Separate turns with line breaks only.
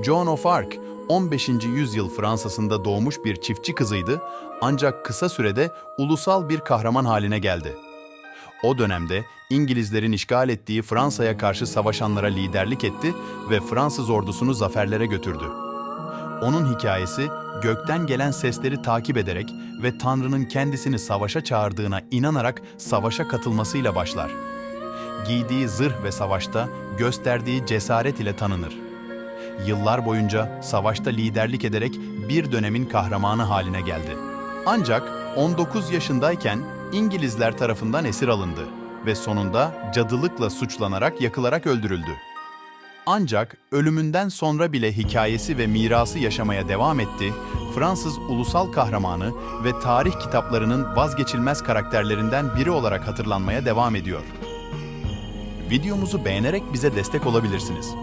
Joan of Arc, 15. yüzyıl Fransa'sında doğmuş bir çiftçi kızıydı ancak kısa sürede ulusal bir kahraman haline geldi. O dönemde İngilizlerin işgal ettiği Fransa'ya karşı savaşanlara liderlik etti ve Fransız ordusunu zaferlere götürdü. Onun hikayesi gökten gelen sesleri takip ederek ve Tanrı'nın kendisini savaşa çağırdığına inanarak savaşa katılmasıyla başlar. Giydiği zırh ve savaşta gösterdiği cesaret ile tanınır. Yıllar boyunca savaşta liderlik ederek bir dönemin kahramanı haline geldi. Ancak 19 yaşındayken İngilizler tarafından esir alındı ve sonunda cadılıkla suçlanarak yakılarak öldürüldü. Ancak ölümünden sonra bile hikayesi ve mirası yaşamaya devam etti, Fransız ulusal kahramanı ve tarih kitaplarının vazgeçilmez karakterlerinden biri olarak hatırlanmaya devam ediyor. Videomuzu beğenerek bize destek olabilirsiniz.